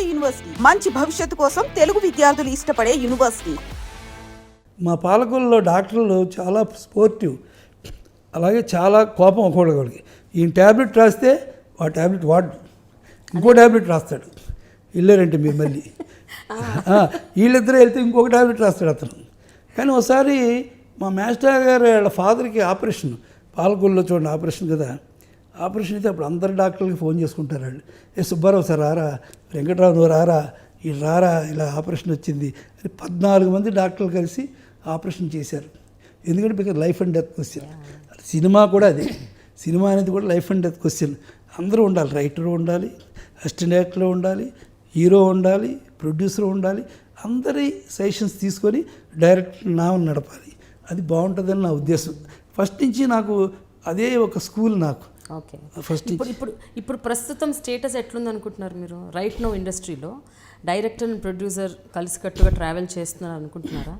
నాడు యూనివర్సిటీ. మంచి భవిష్యత్తు కోసం తెలుగు విద్యార్థులు ఇష్టపడే యూనివర్సిటీ. మా పాలకుల్లో డాక్టర్లు చాలా స్పోర్టివ్. అలాగే చాలా కోపం ఒకళ్ళకి ఈ ట్యాబ్లెట్ రాస్తే ఆ ట్యాబ్లెట్ వాడు. ఇంకో ట్యాబ్లెట్ రాస్తాడు. వెళ్ళారంటే మీరు మళ్ళీ? ఆ, వీళ్ళిద్దరూ వెళ్తే ఇంకొక ట్యాబ్లెట్ రాస్తాడు అతను. కానీ ఒకసారి మా మాస్టర్ గారు వాళ్ళ ఫాదర్కి ఆపరేషన్. పాలకొల్లో చూడండి ఆపరేషన్ కదా. ఆపరేషన్ అయితే అప్పుడు అందరు డాక్టర్లకి ఫోన్ చేసుకుంటారు ఏ సుబ్బారావు సార్ రారా? వెంకటరావు నువ్వు రారా? ఈ రారా? ఇలా ఆపరేషన్ వచ్చింది. అని పద్నాలుగు మంది డాక్టర్లు కలిసి ఆపరేషన్ చేశారు. ఎందుకంటే because life and death question. Cinema కూడా అదే. సినిమా అనేది కూడా లైఫ్ అండ్ డెత్ క్వశ్చన్. అందరూ ఉండాలి. రైటర్ ఉండాలి అసిస్టెంట్ డైరెక్టర్ ఉండాలి హీరో ఉండాలి ప్రొడ్యూసర్ ఉండాలి. అందరి సజెషన్స్ తీసుకొని డైరెక్టర్ నామని నడపాలి. అది బాగుంటుందని నా ఉద్దేశం. ఫస్ట్ నుంచి నాకు అదే ఒక స్కూల్ నాకు. ఓకే. ఫస్ట్ ఇప్పుడు ఇప్పుడు ఇప్పుడు ప్రస్తుతం స్టేటస్ ఎట్లుంది అనుకుంటున్నారు మీరు? రైట్ నో ఇండస్ట్రీలో డైరెక్టర్ అండ్ ప్రొడ్యూసర్ కలిసికట్టుగా ట్రావెల్ చేస్తున్నారు అనుకుంటున్నారా?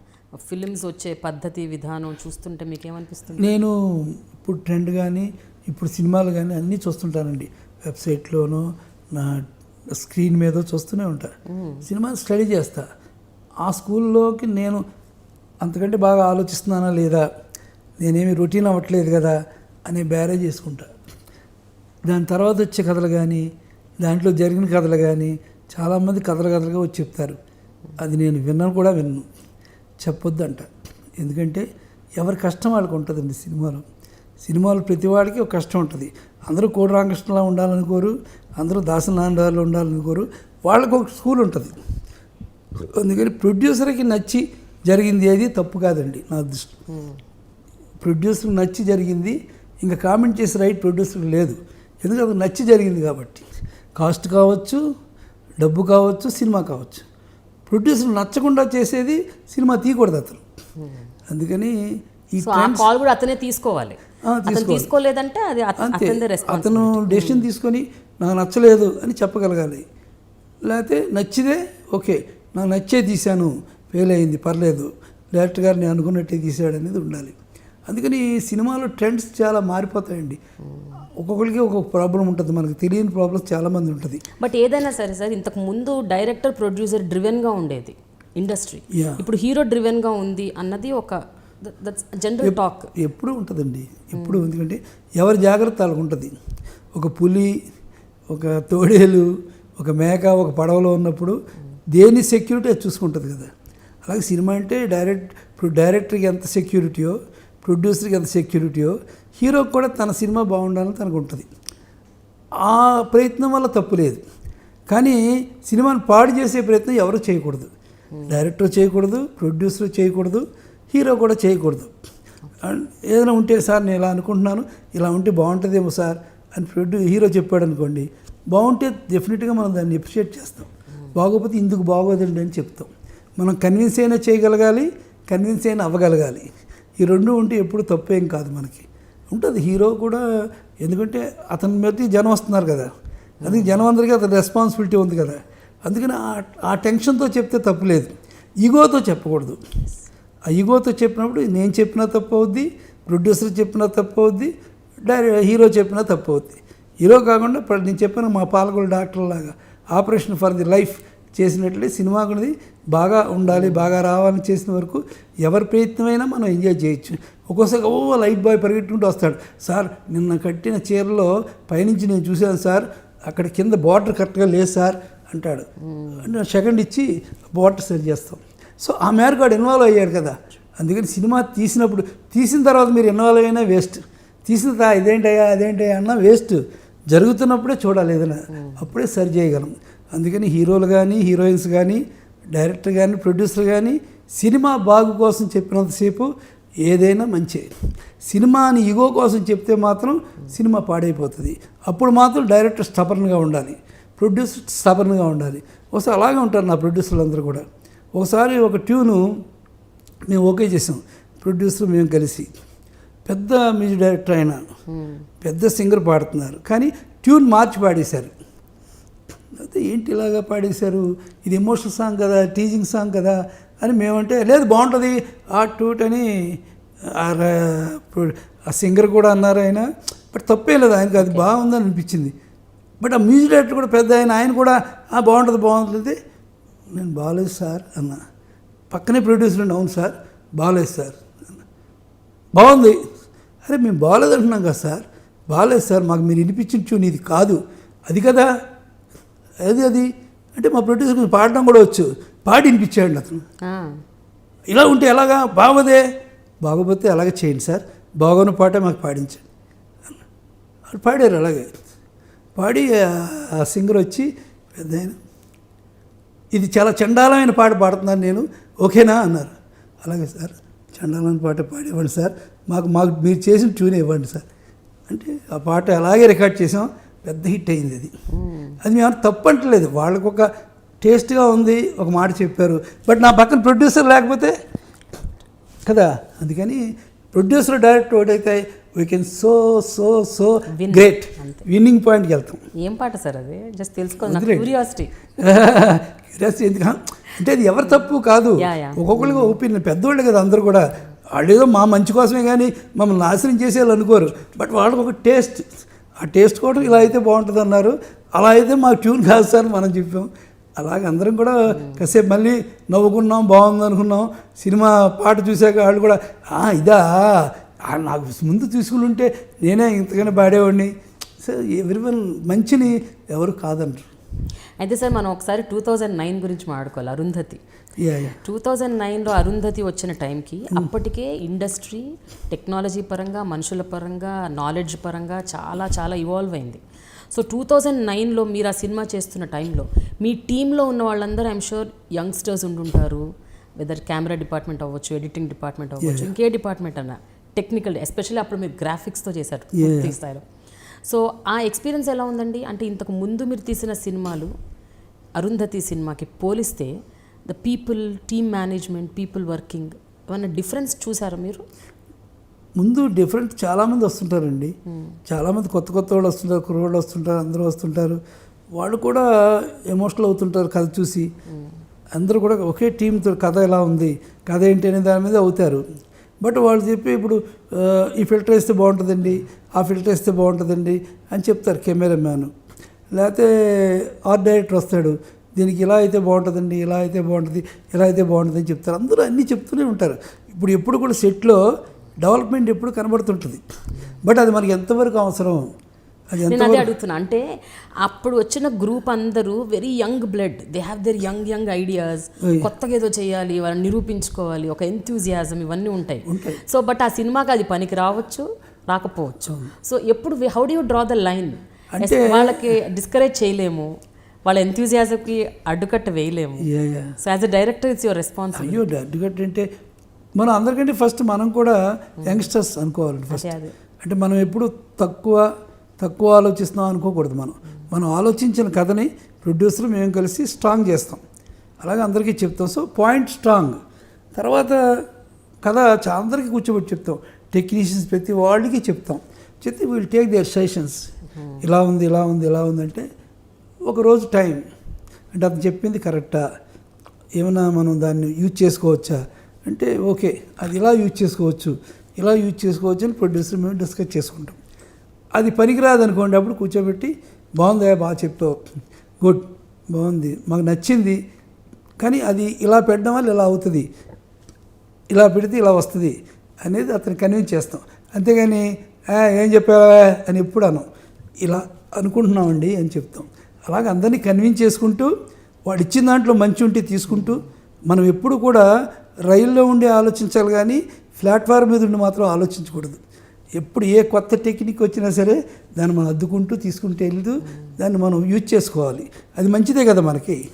ఫిలిమ్స్ వచ్చే పద్ధతి విధానం చూస్తుంటే మీకు ఏమనిపిస్తుంది నేను ఇప్పుడు ట్రెండ్ కానీ ఇప్పుడు సినిమాలు కానీ అన్నీ చూస్తుంటానండి. వెబ్సైట్లోనూ నా స్క్రీన్ మీద చూస్తూనే ఉంటా. సినిమా స్టడీ చేస్తా. ఆ స్కూల్లోకి నేను అంతకంటే బాగా ఆలోచిస్తున్నానా లేదా? నేనేమి రొటీన్ అవ్వట్లేదు కదా? అనే బ్యారేజ్ చేసుకుంటా దాని తర్వాత వచ్చే కథలు కానీ దాంట్లో జరిగిన కథలు కానీ చాలామంది కథలు కథలుగా వచ్చి చెప్తారు. అది నేను విన్నాను కూడా విన్ను చెప్పొద్దు అంట ఎందుకంటే ఎవరి కష్టం వాళ్ళకి ఉంటుందండి సినిమాలో. సినిమాలో ప్రతి వాడికి ఒక కష్టం ఉంటుంది. అందరూ కోడి రామకృష్ణలా ఉండాలనుకోరు అందరూ దాసనాండాలు ఉండాలనుకోరు వాళ్ళకు ఒక స్కూల్ ఉంటుంది. అందుకని ప్రొడ్యూసర్కి నచ్చి జరిగింది ఏది తప్పు కాదండి నా దృష్టి. ప్రొడ్యూసర్ నచ్చి జరిగింది ఇంకా కామెంట్ చేసే రైట్ ప్రొడ్యూసర్ లేదు. ఎందుకంటే నచ్చి జరిగింది కాబట్టి. కాస్ట్ కావచ్చు డబ్బు కావచ్చు సినిమా కావచ్చు. ప్రొడ్యూసర్ నచ్చకుండా చేసేది సినిమా తీయకూడదు అతను. అందుకని ఈ కాల్ కూడా అతనే తీసుకోవాలి. తీసుకోలేదంటే అది అత- అతను డెసిషన్ తీసుకొని నాకు నచ్చలేదు అని చెప్పగలగాలి. లేకపోతే నచ్చితే ఓకే నాకు నచ్చే తీశాను ఫెయిల్ అయింది పర్లేదు. డైరెక్టర్ గారు నేను అనుకున్నట్టే తీసాడు అనేది ఉండాలి. అందుకని ఈ సినిమాలో ట్రెండ్స్ చాలా మారిపోతాయండి. ఒక్కొక్కరికి ఒక్కొక్క ప్రాబ్లం ఉంటుంది మనకు తెలియని ప్రాబ్లమ్స్ చాలామంది ఉంటుంది. బట్ ఏదైనా సరే సార్ ఇంతకు ముందు డైరెక్టర్ ప్రొడ్యూసర్ డ్రివెన్గా ఉండేది ఇండస్ట్రీ. ఇప్పుడు హీరో డ్రివెన్గా ఉంది అన్నది ఒక జనరల్ టాక్. ఎప్పుడూ ఉంటుందండి ఎప్పుడు ఎందుకంటే ఎవరి జాగ్రత్త ఉంటుంది. ఒక పులి ఒక తోడేలు ఒక మేక ఒక పడవలో ఉన్నప్పుడు దేని సెక్యూరిటీ అది చూసుకుంటుంది కదా. అలాగే సినిమా అంటే డైరెక్ట్ ఇప్పుడు డైరెక్టర్కి ఎంత సెక్యూరిటీయో ప్రొడ్యూసర్కి ఎంత సెక్యూరిటీయో హీరోకి కూడా తన సినిమా బాగుండాలని తనకు ఉంటుంది ఆ ప్రయత్నం వల్ల తప్పు లేదు. కానీ సినిమాని పాడు చేసే ప్రయత్నం ఎవరు చేయకూడదు. డైరెక్టర్ చేయకూడదు ప్రొడ్యూసర్ చేయకూడదు హీరో కూడా చేయకూడదు. అండ్ ఏదైనా ఉంటే సార్ నేను ఇలా అనుకుంటున్నాను ఇలా ఉంటే బాగుంటుందేమో సార్ అని ప్రొడ్యూ హీరో చెప్పాడు అనుకోండి బాగుంటే డెఫినెట్గా మనం దాన్ని ఎప్రిషియేట్ చేస్తాం. బాగోకపోతే ఇందుకు బాగోదండి అని చెప్తాం. మనం కన్విన్స్ అయినా చేయగలగాలి కన్విన్స్ అయినా అవ్వగలగాలి. ఈ రెండు ఉంటే ఎప్పుడు తప్పేం కాదు మనకి. ఉంటుంది. హీరో కూడా ఎందుకంటే అతని మీద జనం వస్తున్నారు కదా. అందుకే జనం అందరికీ అతని రెస్పాన్సిబిలిటీ ఉంది కదా. అందుకని ఆ- ఆ టెన్షన్తో చెప్తే తప్పులేదు ఈగోతో చెప్పకూడదు. ఆ ఈగోతో చెప్పినప్పుడు నేను చెప్పినా తప్పు అవుద్ది ప్రొడ్యూసర్ చెప్పినా తప్పు అవుద్ది డైరెక్ట్ హీరో చెప్పినా తప్పు అవుద్ది. హీరో కాకుండా నేను చెప్పాను మా పాలకొల డాక్టర్ లాగా ఆపరేషన్ ఫర్ ది లైఫ్ చేసినట్లే సినిమా అనేది బాగా ఉండాలి బాగా రావాలని చేసిన వరకు ఎవరి ప్రయత్నమైనా మనం ఎంజాయ్ చేయొచ్చు. ఒక్కోసారి ఓ లైట్ బాయ్ పరిగెట్టుకుంటూ వస్తాడు. సార్ నిన్న కట్టిన చీరలో పైనుంచి నేను చూశాను సార్ అక్కడ కింద బార్డర్ కరెక్ట్గా లేదు సార్ అంటాడు. అంటే సెకండ్ ఇచ్చి బార్డర్ సెట్ చేస్తాం. సో ఆ మేరకు వాడు ఇన్వాల్వ్ అయ్యాడు కదా. అందుకని సినిమా తీసినప్పుడు తీసిన తర్వాత మీరు ఇన్వాల్వ్ అయినా వేస్ట్. తీసిన తర్వాత ఇదేంటయ్యా అదేంటయ్యా అన్నా వేస్ట్. జరుగుతున్నప్పుడే చూడాలి ఏదైనా. అప్పుడే సరి చేయగలం. అందుకని హీరోలు కానీ హీరోయిన్స్ కానీ డైరెక్టర్ కానీ ప్రొడ్యూసర్ కానీ సినిమా బాగు కోసం చెప్పినంతసేపు ఏదైనా మంచి. సినిమాని ఇగో కోసం చెప్తే మాత్రం సినిమా పాడైపోతుంది. అప్పుడు మాత్రం డైరెక్టర్ స్టబర్న్గా ఉండాలి. ప్రొడ్యూసర్ స్టబర్న్గా ఉండాలి. ఒకసారి అలాగే ఉంటారు నా ప్రొడ్యూసర్లు అందరూ కూడా. ఒకసారి ఒక ట్యూను మేము ఓకే చేసాం. ప్రొడ్యూసర్ మేము కలిసి. పెద్ద మ్యూజిక్ డైరెక్టర్ ఆయన. పెద్ద సింగర్ పాడుతున్నారు. కానీ ట్యూన్ మార్చి పాడేశారు. అయితే ఏంటి ఇలాగా పాడేశారు? ఇది ఎమోషనల్ సాంగ్ కదా టీజింగ్ సాంగ్ కదా అని మేమంటే లేదు బాగుంటుంది ఆ టూట్ అని ఆ సింగర్ కూడా అన్నారు ఆయన. బట్ తప్పే లేదు ఆయనకు అది బాగుందని అనిపించింది బట్ ఆ మ్యూజిక్ డైరెక్టర్ కూడా పెద్ద ఆయన ఆయన కూడా "ఆ, బాగుంటుంది బాగుంటుంది. నేను బాగాలేదు సార్ అన్న. పక్కనే ప్రొడ్యూసర్ ఉండి అవును సార్ బాగాలేదు సార్. బాగుంది. అరే మేము బాగాలేదు అంటున్నాం కదా సార్ బాగాలేదు సార్ మాకు మీరు వినిపించిన ట్యూన్ ఇది కాదు. అది కదా అది అది? అంటే మా ప్రొడ్యూసర్ కొంచెం పాడడం కూడా వచ్చు. పాడి వినిపించాడు అతను. ఇలా ఉంటే ఎలాగా? బాగోదే? బాగోపోతే అలాగే చేయండి సార్. బాగోని పాటే మాకు పాడించండి. వాళ్ళు పాడారు అలాగే. పాడి ఆ- సింగర్ వచ్చి పెద్ద ఇది చాలా చండాలమైన పాట పాడుతున్నాను నేను. ఓకేనా? అన్నారు. అలాగే సార్. చండాలమైన పాట పాడివ్వండి సార్. మాకు మాకు మీరు చేసిన ట్యూన్ ఇవ్వండి సార్. అంటే ఆ పాట అలాగే రికార్డ్ చేసాం. పెద్ద హిట్ అయింది అది అది మేము తప్పు అంటలేదు వాళ్ళకు ఒక టేస్ట్గా ఉంది ఒక మాట చెప్పారు. బట్ నా పక్కన ప్రొడ్యూసర్ లేకపోతే కదా? అందుకని ప్రొడ్యూసర్ డైరెక్టర్ ఒకటైతే we can so so so. Great. Winning పాయింట్కి వెళ్తాం. ఏం పాట సార్ అది? జస్ట్ తెలుసుకోవాలి. క్యూరియాసిటీ క్యూరియాసిటీ ఎందుకు? అంటే అది ఎవరి తప్పు కాదు. ఒక్కొక్కరికి ఒపీనియన్ పెద్దోళ్ళు కదా అందరూ కూడా. వాళ్ళు ఏదో మా మంచి కోసమే కానీ మమ్మల్ని నాశనం చేసేయాలి అనుకోరు బట్ వాళ్ళకి ఒక టేస్ట్ ఆ టేస్ట్ కూడా ఇలా అయితే బాగుంటుంది అన్నారు అలా అయితే మాకు ట్యూన్ కాదు సార్ మనం చెప్పాం. అలాగే అందరం కూడా కాసేపు మళ్ళీ నవ్వుకున్నాం బాగుంది అనుకున్నాం. సినిమా పాట చూశాక వాళ్ళు కూడా ఇదా? ఆ, నాకు ముందు తీసుకుని ఉంటే నేనే ఇంతగానే పాడేవాడిని. సో ఎవరివన్ మంచిని ఎవరు కాదంటారు. అయితే సార్ మనం ఒకసారి టూ థౌజండ్ నైన్ గురించి మాట్లాడుకోవాలి. అరుంధతి. టూ థౌజండ్ నైన్లో అరుంధతి వచ్చిన టైంకి అప్పటికే ఇండస్ట్రీ టెక్నాలజీ పరంగా మనుషుల పరంగా నాలెడ్జ్ పరంగా చాలా చాలా ఇవాల్వ్ అయింది. సో టూ థౌజండ్ నైన్లో మీరు ఆ సినిమా చేస్తున్న టైంలో మీ టీంలో ఉన్న వాళ్ళందరూ ఐమ్ షూర్ యంగ్స్టర్స్ ఉండుంటారు. వెదర్ కెమెరా డిపార్ట్మెంట్ అవ్వచ్చు ఎడిటింగ్ డిపార్ట్మెంట్ అవ్వచ్చు ఇంకే డిపార్ట్మెంట్ అన్న టెక్నికల్ ఎస్పెషల్లీ అప్పుడు మీరు గ్రాఫిక్స్తో చేశారు పూర్తి స్థాయిలో. సో ఆ ఎక్స్పీరియన్స్ ఎలా ఉందండి? అంటే ఇంతకు ముందు మీరు తీసిన సినిమాలు అరుంధతి సినిమాకి పోలిస్తే the people team management people working ఏమన్నా డిఫరెన్స్ చూసారా మీరు? ముందు డిఫరెంట్ చాలామంది వస్తుంటారండి. చాలామంది కొత్త కొత్త వాళ్ళు వస్తుంటారు కుర్రోళ్ళు వస్తుంటారు అందరూ వస్తుంటారు. వాళ్ళు కూడా ఎమోషనల్ అవుతుంటారు కథ చూసి. అందరూ కూడా ఒకే టీంతో కథ ఎలా ఉంది కథ ఏంటి అనే దాని మీద అవుతారు. బట్ వాళ్ళు చెప్పి ఇప్పుడు ఈ ఫిల్టర్ వేస్తే బాగుంటుందండి ఆ ఫిల్టర్ వేస్తే బాగుంటుందండి అని చెప్తారు కెమెరా మ్యాన్ లేకపోతే ఆర్ట్ డైరెక్టర్ వస్తాడు దీనికి ఇలా అయితే బాగుంటుందండి ఇలా అయితే బాగుంటుంది ఇలా అయితే బాగుంటుంది అని చెప్తారు. అందరూ అన్నీ చెప్తూనే ఉంటారు. ఇప్పుడు ఎప్పుడు కూడా సెట్లో డెవలప్మెంట్ ఎప్పుడు కనబడుతుంటుంది. బట్ అది మనకి ఎంతవరకు అవసరం? నేను అదే అడుగుతున్నా. అంటే అప్పుడు వచ్చిన గ్రూప్ అందరూ very young blood. They have their young young ideas. కొత్తగా ఏదో చేయాలి వాళ్ళని నిరూపించుకోవాలి ఒక ఎంతూజియాజం ఇవన్నీ ఉంటాయి. సో బట్ ఆ సినిమాకి అది పనికి రావచ్చు రాకపోవచ్చు. సో ఎప్పుడు how do you draw the line అంటే- వాళ్ళకి డిస్కరేజ్ చేయలేము. వాళ్ళ ఎంతూజియాజంకి అడ్డుకట్ట వేయలేము. So as a director it's your responsibility అయ్యో అడ్డుకట్ట అంటే మనం అందరికంటే ఫస్ట్ మనం కూడా యంగ్స్టర్స్ అనుకోవాలి ఫస్ట్ అంటే మనం ఎప్పుడు తక్కువ తక్కువ ఆలోచిస్తున్నాం అనుకోకూడదు మనం. మనం ఆలోచించిన కథని ప్రొడ్యూసర్ మేము కలిసి స్ట్రాంగ్ చేస్తాం. అలాగే అందరికీ చెప్తాం. సో పాయింట్ స్ట్రాంగ్ తర్వాత కథ అందరికీ కూర్చోబెట్టి చెప్తాం. టెక్నీషియన్స్ ప్రతి వాళ్ళకి చెప్తాం. చెప్తే వీల్ టేక్ దేర్ సజెషన్స్ ఇలా ఉంది ఇలా ఉంది ఇలా ఉంది ఒకరోజు టైం. అంటే అతను చెప్పింది కరెక్టా? ఏమైనా మనం దాన్ని యూజ్ చేసుకోవచ్చా? అంటే ఓకే అది ఇలా యూజ్ చేసుకోవచ్చు? ఇలా యూజ్ చేసుకోవచ్చు అని ప్రొడ్యూసర్ మేము డిస్కస్ చేసుకుంటాం. అది పనికిరాదు అనుకోండి అప్పుడు కూర్చోబెట్టి బాగుందా బాగా చెప్పావు. గుడ్ బాగుంది. మాకు నచ్చింది. కానీ అది ఇలా పెట్టడం వల్ల ఇలా అవుతుంది? ఇలా పెడితే ఇలా వస్తుంది? అనేది అతను కన్విన్స్ చేస్తాం. అంతేగాని ఏం చెప్పావా అని ఎప్పుడు అనం ఇలా అనుకుంటున్నామండి అని చెప్తాం. అలాగే అందరినీ కన్విన్స్ చేసుకుంటూ వాడు ఇచ్చిన దాంట్లో మంచి ఉంటే తీసుకుంటూ మనం ఎప్పుడు కూడా రైల్లో ఉండి ఆలోచించాలి కానీ ప్లాట్ఫామ్ మీద ఉండి మాత్రం ఆలోచించకూడదు. ఎప్పుడు ఏ కొత్త టెక్నిక్ వచ్చినా సరే దాన్ని మనం అద్దుకుంటూ తీసుకుంటూ వెళ్తూ దాన్ని మనం యూజ్ చేసుకోవాలి. అది మంచిదే కదా మనకి.